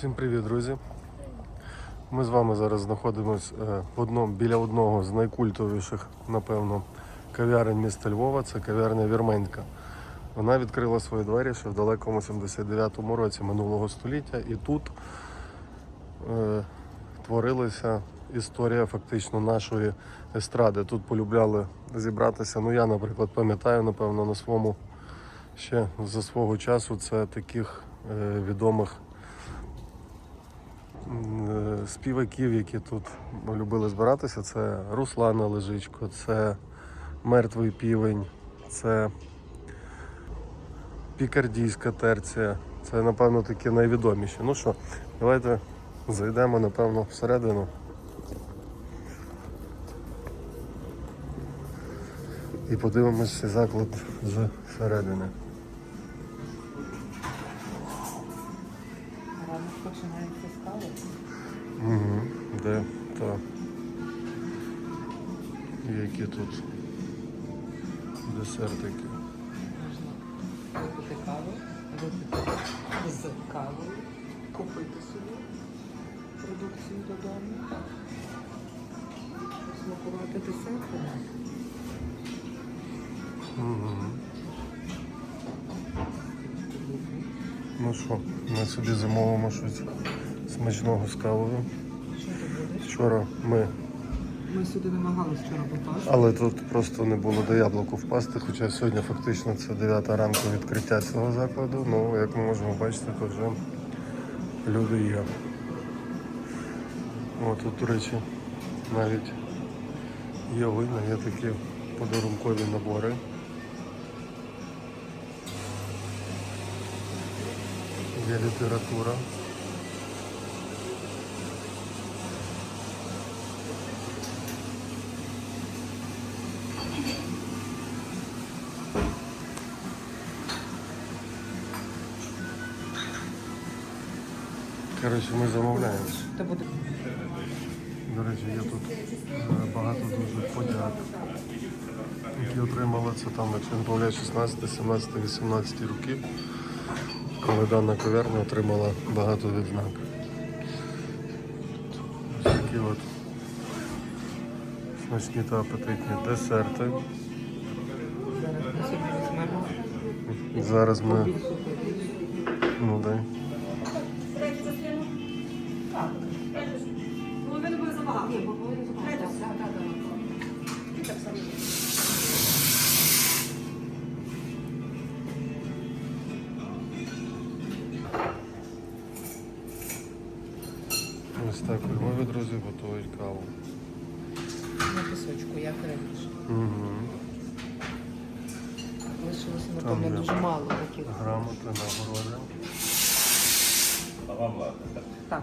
Всім привіт, друзі! Ми з вами зараз знаходимося е, в одному, біля одного з найкультовіших, напевно, кав'ярень міста Львова. Це кав'ярня Вірменська. Вона відкрила свої двері ще в далекому 79-му році минулого століття, і тут е, творилася історія фактично нашої естради. Тут полюбляли зібратися. Ну я, наприклад, пам'ятаю, напевно, на своєму ще за свого часу це таких е, відомих співаків, які тут любили збиратися. Це Руслана Лежичко, це Мертвий півень, це Пікардійська терція. Це, напевно, такі найвідоміші. Ну що, давайте зайдемо, напевно, всередину. І подивимось заклад зсередини. Де та. Які тут десертики. Можна випити каву, випити з кавою, купити собі продукцію додому, смакувати десертами. Угу. Ну що, ми собі замовимо щось смачного з кавою. Вчора ми, Ми сюди намагалися вчора попасти. але тут просто не було до яблуку впасти, хоча сьогодні фактично це 9 ранку відкриття цього закладу. Ну, як ми можемо бачити, тут вже люди є. О, тут, до речі, навіть є вина, є такі подарункові набори. Є література. Коротше, ми замовляємо. До речі, є тут е, багато дуже подяк, які отримали це там, якщо не помиляю, 16, 17, 18 роки, коли дана кав'ярня отримала багато відзнак. Ось такі от смачні та апетитні десерти. зараз ми. Ну дай. Так у Львові, друзі, готують каву. На пісочку, як раніше. Угу. Лишилося, напевно, є дуже мало таких. Грамоти, нагороди. Так.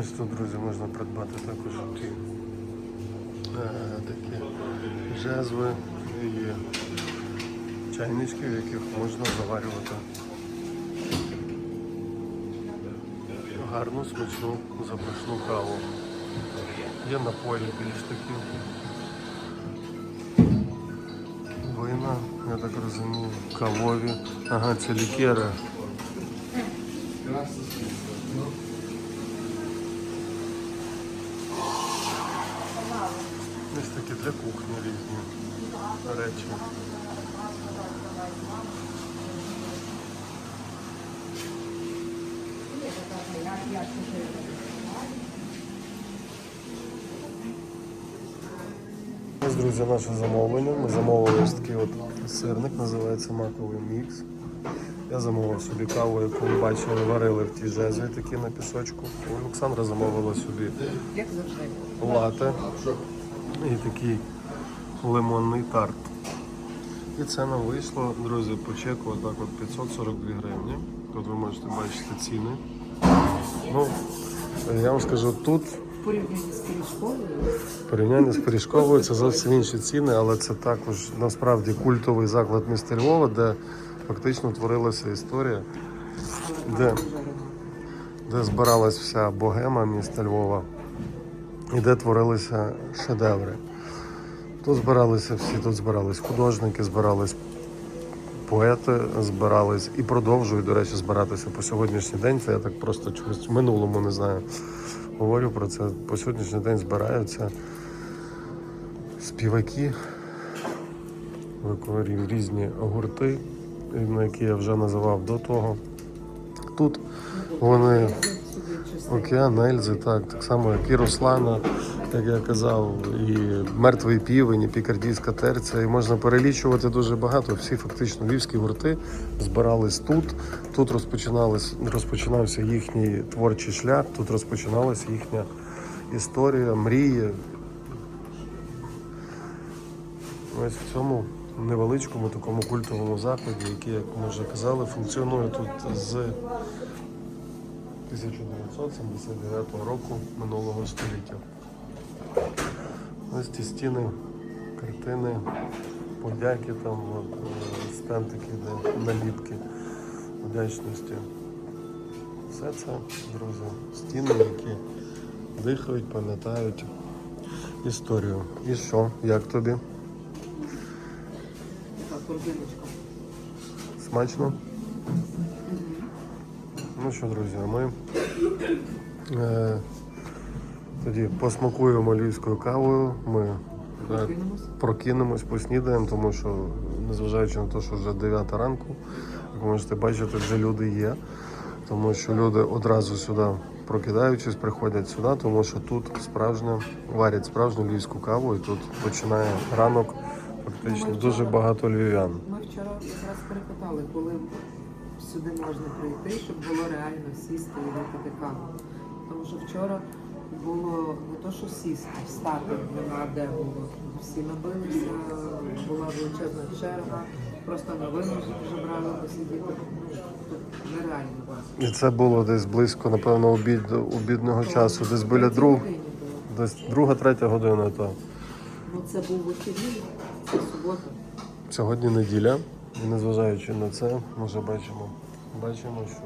Ось тут, друзі, можна придбати також ті е, такі жезви і чайнички, в яких можна заварювати гарну, смачну, запашну каву. Є напої більш такі. Вина, я так розумію, кавові. Ага, це лікери. Ось такі для кухні різні речі. Ось, друзі, наше замовлення. Ми замовили ось такий от сирник, називається маковий мікс. Я замовив собі каву, яку ви бачили, варили в тій жезлі такі на пісочку. Олександра замовила собі лате і такий лимонний тарт. І це нам вийшло, друзі, по чеку отак от 542 гривні. Тут ви можете бачити ціни. Ну, я вам скажу, тут В порівнянні з пиріжковою, порівняння з Пиріжковою це зовсім інші ціни, але це також насправді культовий заклад міста Львова, де фактично творилася історія, Де? де збиралась вся богема міста Львова і де творилися шедеври. Тут збиралися всі, тут збирались художники, збирались поети, збирались і продовжують, до речі, збиратися по сьогоднішній день. Це я так просто чомусь в минулому не знаю. Говорю про це. По сьогоднішній день збираються співаки, виконують різні гурти, на які я вже називав до того. Тут вони. Океан Ельзи, так, так само, як і Руслана, як я казав, і мертвий півень, і пікардійська терця. І можна перелічувати дуже багато. Всі фактично львівські гурти збирались тут. Тут розпочинався їхній творчий шлях, тут розпочиналася їхня історія, мрії. Ось в цьому невеличкому такому культовому закладі, який, як ми вже казали, функціонує тут з 1979 року минулого століття. Ось ці стіни, картини, подяки, там от, е, стенд такий, де наліпки вдячності. Все це, друзі, стіни, які дихають, пам'ятають історію. І що, як тобі? Смачно? Ну що, друзі, ми е, тоді посмакуємо львівською кавою. Ми е, Прокинемось. прокинемось, поснідаємо, тому що, незважаючи на те, що вже 9 ранку, як можете бачити, вже люди є. Тому що люди одразу сюди прокидаючись, приходять сюди, тому що тут справжня, варять справжню львівську каву, і тут починає ранок фактично дуже багато львів'ян. Ми вчора якраз перепитали, коли сюди можна прийти, щоб було реально сісти і випити каву. Тому що вчора було не то, що сісти, встати нема де було. Всі набилися, була величезна черга, просто на вимозі вже брали посидіти. Нереально. І це було десь близько, напевно, обід, обідного часу, десь біля друг, десь друга, третя година. То. Ну це був вихідний, це субота. Сьогодні неділя, і незважаючи на це, ми вже бачимо, бачимо, що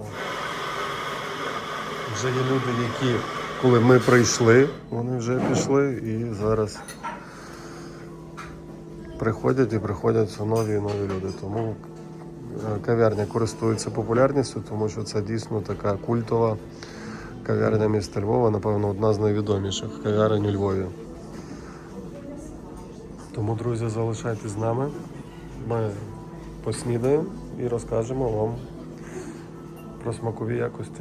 вже є люди, які, коли ми прийшли, вони вже пішли і зараз приходять і приходять нові і нові люди. Тому е, кав'ярня користується популярністю, тому що це дійсно така культова кав'ярня міста Львова, напевно, одна з найвідоміших кав'ярень у Львові. Тому, друзі, залишайтесь з нами. Ми поснідаємо і розкажемо вам про смакові якості.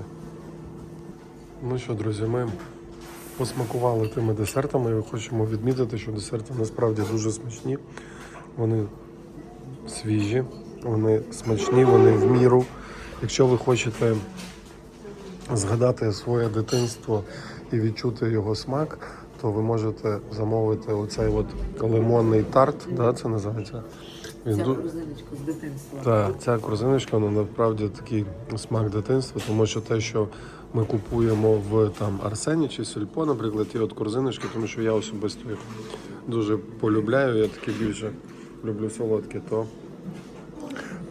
Ну що, друзі, ми посмакували тими десертами і хочемо відмітити, що десерти насправді дуже смачні. Вони свіжі, вони смачні, вони в міру. Якщо ви хочете згадати своє дитинство і відчути його смак, то ви можете замовити оцей от лимонний тарт, да, це називається. Ця ду- корзиночка з дитинства. так, ця корзиночка, вона насправді такий смак дитинства, тому що те, що ми купуємо в там Арсені чи Сільпо, наприклад, ті от корзиночки, тому що я особисто їх дуже полюбляю, я таки більше люблю солодкі, то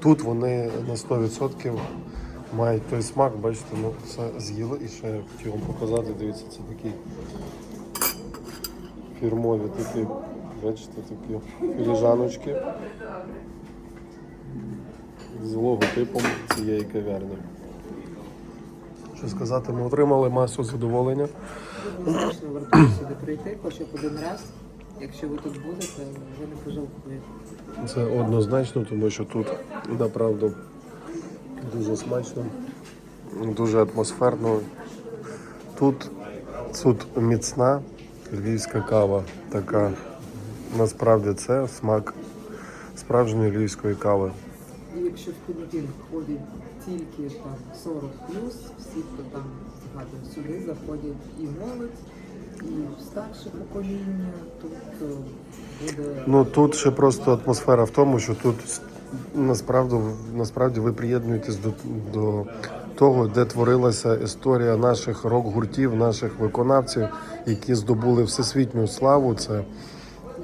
тут вони на 100% мають той смак, бачите, ну все з'їли і ще я хотів вам показати, дивіться, це такі фірмові такі, бачите, такі філіжаночки з логотипом цієї кав'ярні. Що сказати, ми отримали масу задоволення. Однозначно вартує сюди прийти, хоча б один раз. Якщо ви тут будете, ви не пожалкуєте. Це однозначно, тому що тут направду дуже смачно, дуже атмосферно. Тут, тут міцна львівська кава, така насправді це смак справжньої львівської кави. І якщо в понеділок ходять тільки там 40 плюс, всі, хто там згадує, сюди заходять і молодь, і старше покоління, тут е, буде Ну тут ще просто атмосфера в тому, що тут насправді, насправді ви приєднуєтесь до, до того, де творилася історія наших рок-гуртів, наших виконавців, які здобули всесвітню славу. Це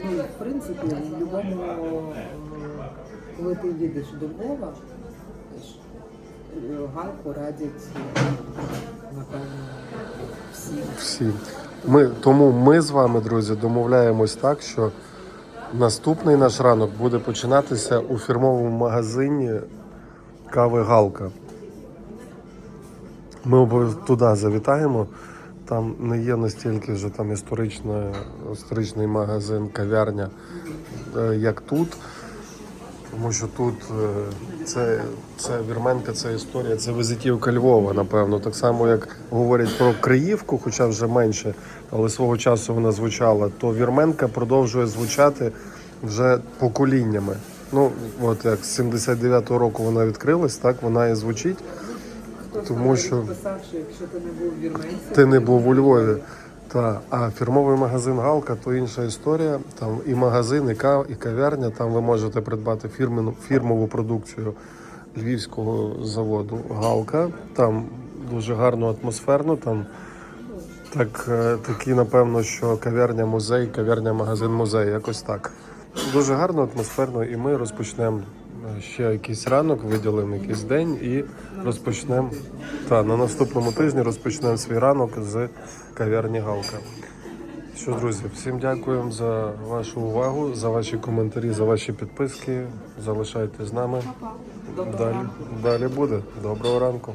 Ну, в принципі, в будь-якому, е, коли ти їдеш до Львова, галку радять, е, напевно, всі. Всі. Ми, тому ми з вами, друзі, домовляємось так, що наступний наш ранок буде починатися у фірмовому магазині кави Галка. Ми обов'язково туди завітаємо. Там не є настільки вже там історична, історичний магазин, кав'ярня, е, як тут. Тому що тут е, це, це вірменка, це історія, це визитівка Львова, напевно. Так само, як говорять про Криївку, хоча вже менше, але свого часу вона звучала, то вірменка продовжує звучати вже поколіннями. Ну, от як з 79-го року вона відкрилась, так вона і звучить. Тому що- писав, що якщо ти не був в Вірменці, Ти не був у Львові. Та, а фірмовий магазин Галка то інша історія. Там і магазин, і, кав, і кав'ярня. Там ви можете придбати фірмену, фірмову продукцію львівського заводу Галка. Там дуже гарно атмосферно. Там так, е, такі, напевно, що кав'ярня музей, кав'ярня магазин музей, якось так. Дуже гарно, атмосферно, і ми розпочнемо ще якийсь ранок, виділимо якийсь день і розпочнемо. Та на наступному тижні розпочнемо свій ранок з кав'ярні Галка. Що, друзі, всім дякуємо за вашу увагу, за ваші коментарі, за ваші підписки. Залишайтесь з нами. Далі, далі буде. Доброго ранку.